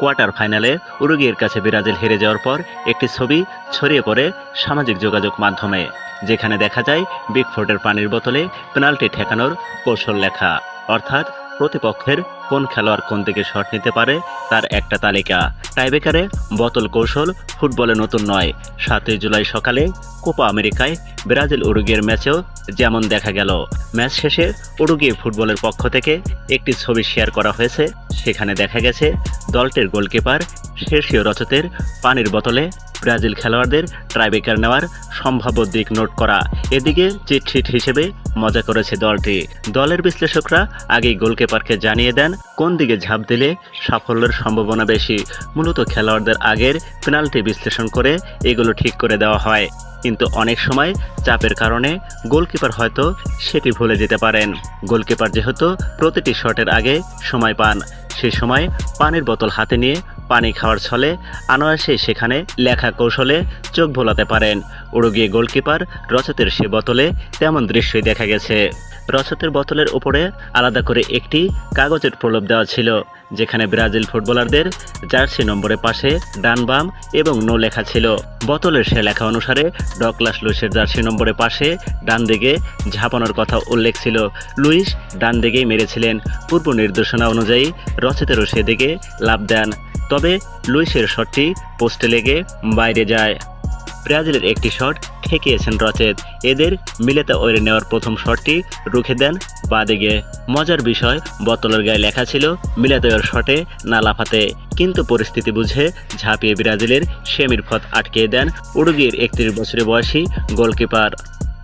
Quarter ফাইনালে উরুগিয়ের কাছে Brazil হেরে যাওয়ার পর একটি ছবি ছড়িয়ে পড়ে সামাজিক যোগাযোগ মাধ্যমে, যেখানে দেখা যায় বিগফোর্টের পানির বোতলে পেনাল্টি ঠেকানোর কৌশল লেখা। অর্থাৎ প্রতিপক্ষের কোন খেলোয়াড় কোন দিকে শট নিতে পারে তার একটা তালিকা। টাইবেকারে বতল কৌশল ফুটবলে নতুন নয়। সাতই জুলাই সকালে কোপা আমেরিকায় ব্রাজিল উরুগের ম্যাচেও যেমন দেখা গেল। ম্যাচ শেষে উরুগিয়ে ফুটবলের পক্ষ থেকে একটি ছবি শেয়ার করা হয়েছে। সেখানে দেখা গেছে দলটির গোলকিপার শেরশীয় রচতের পানির বোতলে ব্রাজিল খেলোয়াড়দের ট্রাইবেকার নেওয়ার সম্ভাব্য দিক নোট করা। এদিকে চিটশিট হিসেবে মজা করেছে দলটি। দলের বিশ্লেষকরা আগেই গোলকিপারকে জানিয়ে দেন, কোন দিকে ঝাঁপ দিলে সাফল্যের সম্ভাবনা বেশি। মূলত খেলোয়াড়দের আগের পেনাল্টি বিশ্লেষণ করে এগুলো ঠিক করে দেওয়া হয়। কিন্তু অনেক সময় চাপের কারণে গোলকিপার হয়তো সেটি ভুলে যেতে পারেন। গোলকিপার যেহেতু প্রতিটি শটের আগে সময় পান সেই সময় পানির বোতল হাতে নিয়ে পানি খাওয়ার ছলে আনোয়াসে সেখানে লেখা কৌশলে চোখ ভোলাতে পারেন। উড়ুগিয়ে গোলকিপার রচতের সে বোতলে তেমন দৃশ্যই দেখা গেছে। রচতের বোতলের উপরে আলাদা করে একটি কাগজের প্রলোভ দেওয়া ছিল। যেখানে ব্রাজিল ফুটবলারদের জার্সি নম্বরের পাশে ডান বাম এবং নো লেখা ছিল। বোতলের সে লেখা অনুসারে ডকলাস লুইসের জার্সি নম্বরের পাশে ডান দিকে ঝাঁপানোর কথা উল্লেখ ছিল। লুইস ডান দিকেই মেরেছিলেন। পূর্ব নির্দেশনা অনুযায়ী রচেতেরও সেদিকে লাভ দেন। তবে লুইসের শটটি পোস্টে লেগে বাইরে যায়। ব্রাজিলের একটি শট ঠেকিয়েছেন রচেত। এদের মিলেতে ওরে নেওয়ার প্রথম শটটি রুখে দেন বাদিকে। মজার বিষয়, বোতলের গায়ে লেখা ছিল, মিলেতে ওর শটে না লাফাতে। কিন্তু পরিস্থিতি বুঝে ঝাঁপিয়ে ব্রাজিলের সেমির ফত আটকে দেন উরুগির একত্রিশ বছরের বয়সী গোলকিপার।